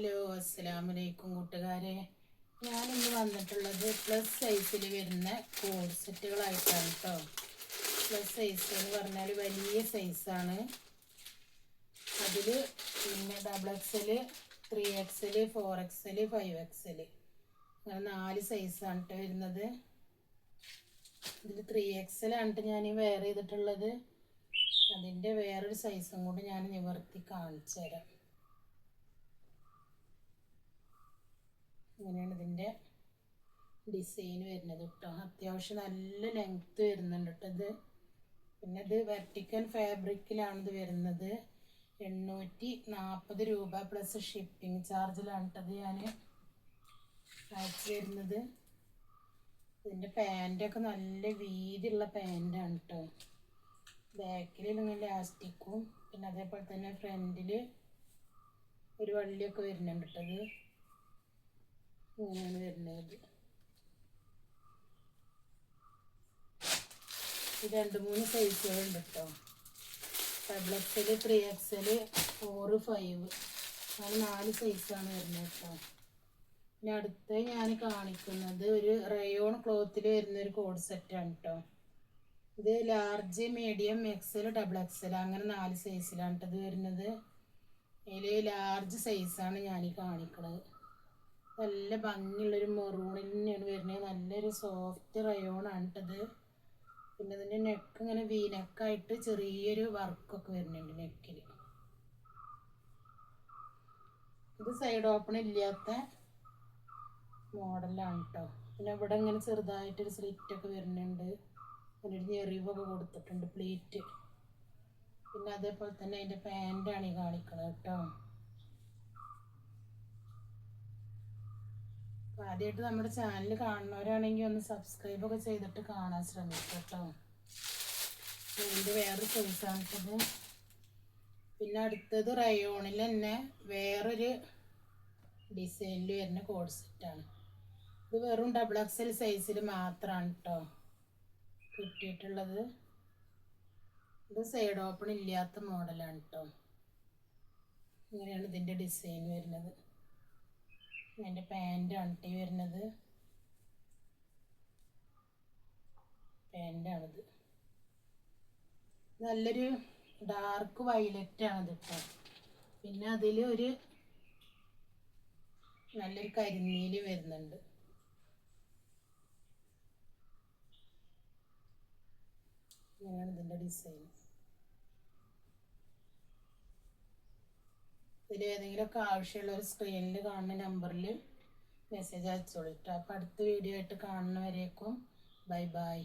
Hello അസ്സലാമലൈക്കും കൂട്ടുകാരെ. ഞാനിന്ന് വന്നിട്ടുള്ളത് പ്ലസ് സൈസിൽ വരുന്ന കോഡ് സെറ്റുകളായിട്ടാണ് കേട്ടോ പ്ലസ് സൈസ് എന്ന് പറഞ്ഞാൽ വലിയ സൈസാണ് അതിൽ പിന്നെ double XL three XL four XL five XL അങ്ങനെ നാല് സൈസാണ് കേട്ടോ വരുന്നത്. ഇതിൽ ത്രീ എക്സൽ ആണ് ഞാൻ വെയർ ചെയ്തിട്ടുള്ളത്. അതിന്റെ വേറൊരു സൈസും കൂടി ഞാൻ നിവർത്തി കാണിച്ചു തരാം ഇങ്ങനെയാണ് ഇതിന്റെ ഡിസൈൻ വരുന്നത് കേട്ടോ അത്യാവശ്യം നല്ല ലെങ്ത്ത് വരുന്നുണ്ട് കേട്ടോ ഇത്. പിന്നെ ഇത് വെർട്ടിക്കൽ ഫാബ്രിക്കിലാണ് ഇത് വരുന്നത്. എണ്ണൂറ്റി നാൽപ്പത് രൂപ പ്ലസ് ഷിപ്പിംഗ് ചാർജിലാണ് കേട്ടത് ഞാൻ അയച്ചു വരുന്നത്. ഇതിന്റെ പാന്റൊക്കെ നല്ല വീതിയുള്ള പാന്റാണ് കേട്ടോ ബാക്കിൽ ഇങ്ങനെ ലാസ്റ്റിക്കും പിന്നെ അതേപോലെ തന്നെ ഫ്രണ്ടിൽ ഒരു വള്ളിയൊക്കെ വരുന്നുണ്ട് കേട്ടത് ഇങ്ങനെയാണ് ഇത് രണ്ട് മൂന്ന് സൈസുകളുണ്ട് കേട്ടോ double XL three XL four five അങ്ങനെ നാല് സൈസാണ് വരുന്നത് കേട്ടോ പിന്നെ അടുത്ത ഞാൻ കാണിക്കുന്നത് ഒരു റയോൺ ക്ലോത്തിൽ വരുന്ന ഒരു കോഡ് സെറ്റാണ് കേട്ടോ ഇത് large medium XL double XL അങ്ങനെ നാല് സൈസിലാണ് കേട്ടോ ഇത് വരുന്നത്. ഇതിൽ ലാർജ് സൈസാണ് ഞാൻ കാണിക്കുന്നത് നല്ല ഭംഗിയുള്ളൊരു മെറൂണിൽ തന്നെയാണ് വരുന്നത് നല്ലൊരു സോഫ്റ്റ് റയോണാണ് കേട്ടത് പിന്നെ ഇതിന്റെ നെക്ക് ഇങ്ങനെ വീനക്കായിട്ട് ചെറിയൊരു വർക്കൊക്കെ വരുന്നുണ്ട് നെക്കിൽ ഇത് സൈഡ് ഓപ്പൺ ഇല്ലാത്ത മോഡലാണ് കേട്ടോ പിന്നെ ഇവിടെ ഇങ്ങനെ ചെറുതായിട്ടൊരു സ്ലിറ്റൊക്കെ വരുന്നുണ്ട്. പിന്നെ ഒരു ഞെറിവൊക്കെ കൊടുത്തിട്ടുണ്ട് പ്ലേറ്റ് പിന്നെ അതേപോലെ തന്നെ അതിന്റെ പാന്റാണ് ഈ കാണിക്കുന്നത് കേട്ടോ ആദ്യമായിട്ട് നമ്മുടെ ചാനൽ കാണുന്നവരാണെങ്കിൽ ഒന്ന് സബ്സ്ക്രൈബ് ഒക്കെ ചെയ്തിട്ട് കാണാൻ ശ്രമിക്കുക കേട്ടോ. ഇതിന്റെ വേറൊരു സൈസാണിട്ടത് പിന്നെ അടുത്തത് റയോണിൽ തന്നെ വേറൊരു ഡിസൈനിൽ വരുന്ന കോഡ് സെറ്റാണ് ഇത് വെറും ഡബിൾ എക്സൽ സൈസിൽ മാത്രമാണ് കേട്ടോ കിട്ടിയിട്ടുള്ളത്. ഇത് സൈഡ് ഓപ്പൺ ഇല്ലാത്ത മോഡലാണ് കേട്ടോ ഇങ്ങനെയാണ് ഇതിന്റെ ഡിസൈൻ വരുന്നത്. എന്റെ പാന്റാണ് ടീ വരുന്നത്. പാന്റാണിത് നല്ലൊരു ഡാർക്ക് ആണ് കേട്ടോ പിന്നെ അതിൽ ഒരു നല്ലൊരു കരിനീൽ വരുന്നുണ്ട്. ഇങ്ങനെയാണ് ഇതിന്റെ ഡിസൈൻ ഇതിൽ ഏതെങ്കിലുമൊക്കെ ആവശ്യമുള്ള ഒരു സ്ക്രീനിൽ കാണുന്ന നമ്പറിൽ മെസ്സേജ് അയച്ചോളൂ കേട്ടോ അപ്പോൾ അടുത്ത വീഡിയോ ആയിട്ട് കാണുന്നവരേക്കും ബൈ ബൈ